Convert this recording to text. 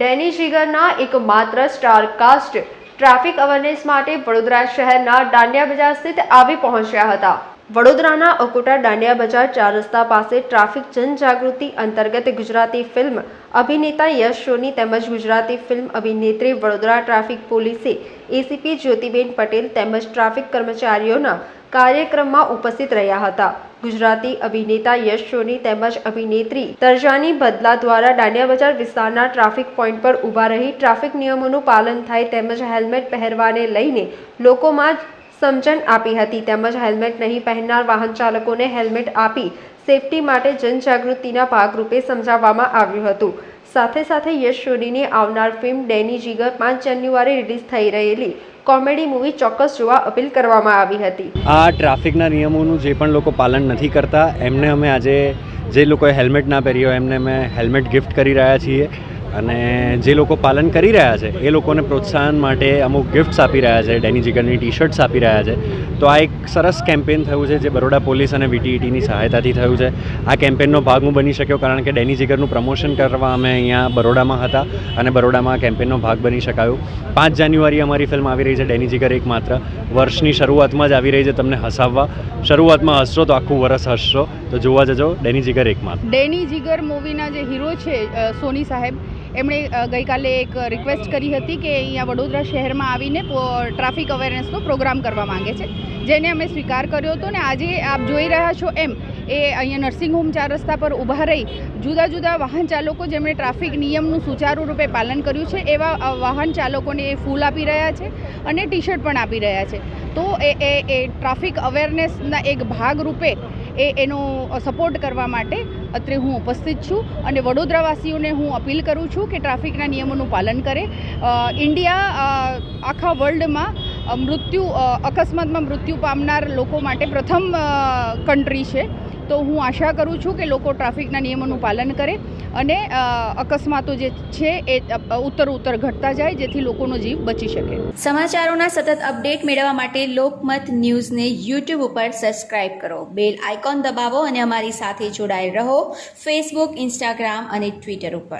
ડેની જીગરના એકમાત્ર star cast traffic awareness માટે વડોદરા શહેરના દાંડિયા બજાર સ્થિત આવી પહોંચ્યા હતા. વડોદરાના અકોટા દાંડિયા બજાર ચાર રસ્તા પાસે ટ્રાફિક જનજાગૃતિ અંતર્ગત ગુજરાતી ફિલ્મ અભિનેતા યશ સોની તેમજ ગુજરાતી ફિલ્મ અભિનેત્રી વડોદરા ટ્રાફિક પોલીસે એસીપી જ્યોતિબેન પટેલ તેમજ ટ્રાફિક કર્મચારીઓના કાર્યક્રમમાં ઉપસ્થિત રહ્યા હતા. ગુજરાતી અભિનેતા યશ સોની તેમજ અભિનેત્રી તરજાની બદલા દ્વારા દાંડિયા બજાર વિસ્તારના ટ્રાફિક પોઈન્ટ પર ઊભા રહી ટ્રાફિક નિયમોનું પાલન થાય તેમજ હેલ્મેટ પહેરવાને લઈને લોકોમાં સમજણ આપી હતી. તેમજ હેલ્મેટ નહીં પહેરનાર વાહન ચાલકોને હેલ્મેટ આપી સેફટી માટે જનજાગૃતિના ભાગરૂપે સમજાવવામાં આવ્યું હતું. સાથે સાથે યશ સોનીની આવનાર ફિલ્મ ડેની જીગર પાંચ જાન્યુઆરી રિલીઝ થઈ રહેલી કોમેડી મૂવી ચોક્કસ જોવા અપીલ કરવામાં આવી હતી. આ ટ્રાફિકના નિયમોનું જે પણ લોકો પાલન નથી કરતા, એમને અમે આજે જે લોકોએ હેલ્મેટ ના પહેર્યો, એમને અમે હેલ્મેટ ગિફ્ટ કરી રહ્યા છીએ. અને જે લોકો પાલન કરી રહ્યા છે, એ લોકોને પ્રોત્સાહન માટે અમુક ગિફ્ટ્સ આપી રહ્યા છે, ડેની જીગરની ટી શર્ટ્સ આપી રહ્યા છે. તો આ એક સરસ કેમ્પેન થયું છે, જે બરોડા પોલીસ અને વીટીઈટીની સહાયતાથી થયું છે. આ કેમ્પેનનો ભાગ હું બની શક્યો કારણ કે ડેની જીગરનું પ્રમોશન કરવા અમે અહીંયા બરોડામાં હતા અને બરોડામાં કેમ્પેનનો ભાગ બની શકાયું. પાંચ જાન્યુઆરી અમારી ફિલ્મ આવી રહી છે, ડેની જીગર એક વર્ષની શરૂઆતમાં જ આવી રહી છે તમને હસાવવા. શરૂઆતમાં હસશો તો આખું વરસ હસશો. તો જોવા જજો, ડેની જીગર એક માત્ર ડેની જીગર મૂવીના જે હીરો છે સોની સાહેબ એમણે ગઈકાલે એક રિક્વેસ્ટ કરી હતી કે અહીંયા વડોદરા શહેરમાં આવીને ટ્રાફિક અવેરનેસનો પ્રોગ્રામ કરવા માંગે છે. જેને અમે સ્વીકાર કર્યો હતો ને આજે આપ જોઈ રહ્યા છો એમ, એ અહીંયા નર્સિંગ હોમ ચાર રસ્તા પર ઊભા રહી જુદા જુદા વાહન ચાલકો જેમણે ટ્રાફિક નિયમનું સુચારુ રૂપે પાલન કર્યું છે, એવા વાહન ચાલકોને એ ફૂલ આપી રહ્યા છે અને ટી શર્ટ પણ આપી રહ્યા છે. તો એ એ ટ્રાફિક અવેરનેસના એક ભાગ રૂપે એ એનો સપોર્ટ કરવા માટે અત્રે હું ઉપસ્થિત છું અને વડોદરાવાસીઓને હું અપીલ કરું છું કે ટ્રાફિકના નિયમોનું પાલન કરે. ઇન્ડિયા આખા વર્લ્ડમાં મૃત્યુ અકસ્માતમાં મૃત્યુ પામનાર લોકો માટે પ્રથમ કન્ટ્રી છે. તો હું આશા કરું છું કે લોકો ટ્રાફિકના નિયમોનું પાલન કરે અને અકસ્માતો જે છે એ ઉત્તર ઉત્તર ઘટતા જાય જેથી લોકોનો જીવ બચી શકે. સમાચારોના સતત અપડેટ મેળવવા માટે લોકમત ન્યૂઝને યુટ્યુબ ઉપર સબસ્ક્રાઇબ કરો. બેલ આઇકોન દબાવો અને અમારી સાથે જોડાયેલ રહો ફેસબુક, ઇન્સ્ટાગ્રામ અને ટ્વિટર ઉપર.